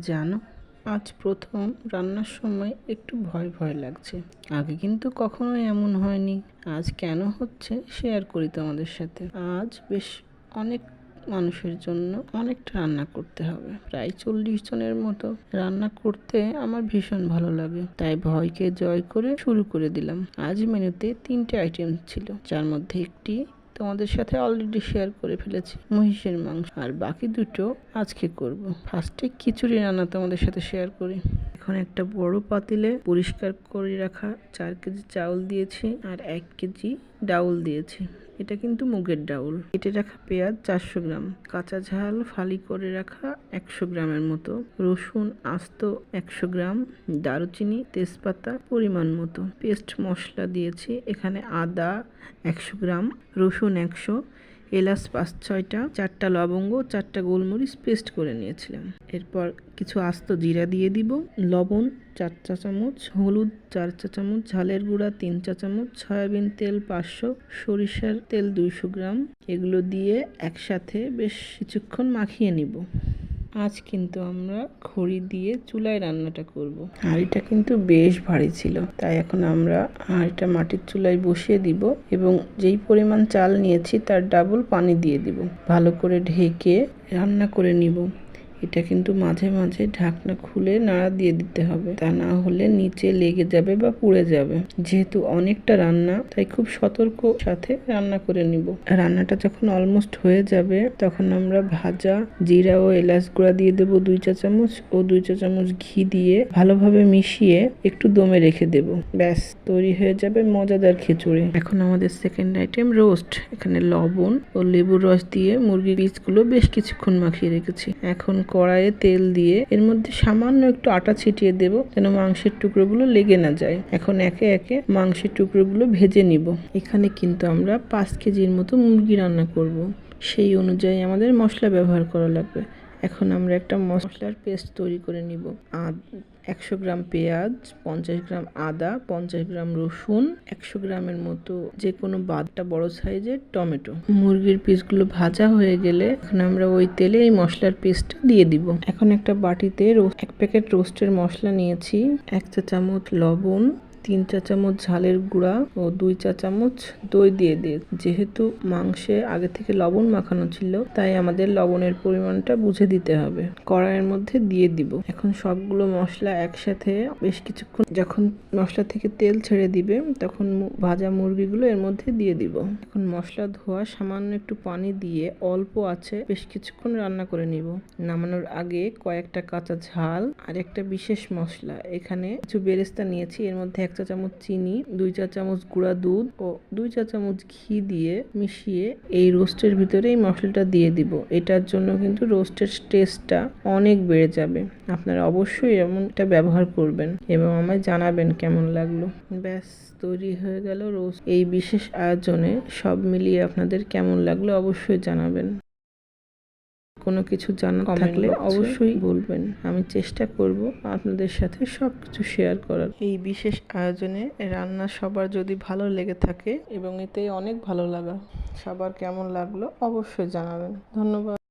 জানো, আজ প্রথম রান্নার সময় একটু ভয় ভয় লাগছে। আগে কিন্তু কখনো এমন হয়নি। আজ কেন হচ্ছে শেয়ার করি তোমাদের সাথে। আজ বেশ অনেক মানুষের জন্য অনেকটা রান্না করতে হবে। প্রায় চল্লিশ জনের মতো রান্না করতে আমার ভীষণ ভালো লাগে। তাই ভয়কে জয় করে শুরু করে দিলাম। আজ মেনুতে তিনটে আইটেম ছিল। যার মধ্যে একটি তোমাদের সাথে অলরেডি শেয়ার করে ফেলেছি মহিষের মাংস। আর বাকি দুটো আজকে করব। ফার্স্টে খিচুড়ি রান্না তোমাদের সাথে শেয়ার করি। এখন একটা বড় পাতিলে পরিষ্কার করে রাখা চার কেজি চাউল দিয়েছি আর এক কেজি ডাউল দিয়েছি। এটা কিন্তু মুগের ডাউল। কেটে রাখা পেঁয়াজ চারশো গ্রাম, কাঁচা ঝাল ফালি করে রাখা একশো গ্রামের মতো, রসুন আস্ত একশো গ্রাম, দারুচিনি, তেজপাতা পরিমাণ মতো। পেস্ট মশলা দিয়েছি, এখানে আদা একশো গ্রাম, রসুন একশো এলাচ পাঁচ, ছয়টা, চারটা লবঙ্গ, চারটা গোলমরিচ পেস্ট করে নিয়েছিলাম। এরপর কিছু আস্ত জিরা দিয়ে দিব, লবণ চার চা চামচ, হলুদ চার চা চামচ, ঝালের গুঁড়া তিন চা চামচ, সয়াবিন তেল পাঁচশো, সরিষার তেল দুইশো গ্রাম। এগুলো দিয়ে একসাথে বেশ কিছুক্ষণ মাখিয়ে নিব। আজ কিন্তু আমরা খড়ি দিয়ে চুলায় রান্নাটা করব। হাঁড়িটা কিন্তু বেশ ভারী ছিল, তাই এখন আমরা হাঁড়িটা মাটির চুলায় বসিয়ে দিব এবং যেই পরিমাণ চাল নিয়েছি তার ডাবল পানি দিয়ে দিব ভালো করে ঢেকে রান্না করে নিব এটা কিন্তু মাঝে মাঝে ঢাকনা খুলে নাড়া দিয়ে দিতে হবে। তা না হলে নিচে লেগে যাবে বা পুড়ে যাবে। যেহেতু অনেকটা রান্না, তাই খুব সতর্ক সাথে রান্না করে নিব। রান্নাটা যখন অলমোস্ট হয়ে যাবে, তখন আমরা ভাজা জিরা ও এলাচ গুঁড়া দিয়ে দেবো দুই চা চামচ ও দুই চা চামচ ঘি দিয়ে ভালোভাবে মিশিয়ে একটু দমে রেখে দেব। ব্যাস, তৈরি হয়ে যাবে মজাদার খিচুড়ি। এখন আমাদের সেকেন্ড আইটেম রোস্ট এখানে লবণ ও লেবুর রস দিয়ে মুরগির পিসগুলো বেশ কিছুক্ষণ মাখিয়ে রেখেছি। এখন কড়াইয়ে তেল দিয়ে এর মধ্যে সামান্য একটু আটা ছিটিয়ে দেব যেন মাংসের টুকরোগুলো লেগে না যায়। এখন একে একে মাংসের টুকরোগুলো ভেজে নিব। এখানে কিন্তু আমরা পাঁচ কেজির মতো মুরগি রান্না করব। সেই অনুযায়ী আমাদের মশলা ব্যবহার করা লাগবে। এখন আমরা একটা মশলার পেস্ট তৈরি করে নিব। আর একশো গ্রাম পেঁয়াজ, পঞ্চাশ গ্রাম আদা, পঞ্চাশ গ্রাম রসুন, একশো গ্রামের মতো যে কোনো বাদটা বড় সাইজের টমেটো। মুরগির পিসগুলো ভাজা হয়ে গেলে এখন আমরা ওই তেলে এই মশলার পেস্টটা দিয়ে দিব। এখন একটা বাটিতে এক প্যাকেট রোস্টের মশলা নিয়েছি, এক চা চামচ লবণ তিন চা চামচ ঝালের গুঁড়া ও দুই চা চামচ দই দিয়ে দিয়ে যেহেতু মাংসে আগে থেকে লবণ মাখানো ছিল, তাই আমাদের লবণের পরিমাণটা বুঝে দিতে হবে। কড়াইয়ের মধ্যে দিয়ে দিব। এখন সবগুলো মশলা একসাথে বেশ কিছুক্ষণ যখন মশলা থেকে তেল ছেড়ে দিবে, তখন ভাজা মুরগিগুলো এর মধ্যে দিয়ে দিব। এখন মশলা ধোয়া সামান্য একটু পানি দিয়ে অল্প আছে, বেশ কিছুক্ষণ রান্না করে নিব। নামানোর আগে কয়েকটা কাঁচা ঝাল আর একটা বিশেষ মশলা। এখানে কিছু বেরেস্তা নিয়েছি, এর মধ্যে এক চা চামচ চিনি, দুই চা চামচ গুঁড়া দুধ ও দুই চা চামচ ঘি দিয়ে মিশিয়ে এই রোস্টের ভিতরে এই মশলাটা দিয়ে দিব। এটার জন্য কিন্তু রোস্টের টেস্টটা অনেক বেড়ে যাবে। আপনারা অবশ্যই এমনটা ব্যবহার করবেন এবং আমায় জানাবেন কেমন লাগল। ব্যাস, তৈরি হয়ে গেল রোস্ট। এই বিশেষ আয়োজনে সব মিলিয়ে আপনাদের কেমন লাগল অবশ্যই জানাবেন। কোনো কিছু জানা থাকলে অবশ্যই বলবেন। আমি চেষ্টা করব আপনাদের সাথে সব কিছু শেয়ার করার। এই বিশেষ আয়োজনে রান্না সবার যদি ভালো লেগে থাকে এবং এতে অনেক ভালো লাগা সবার কেমন লাগল অবশ্যই জানাবেন। ধন্যবাদ।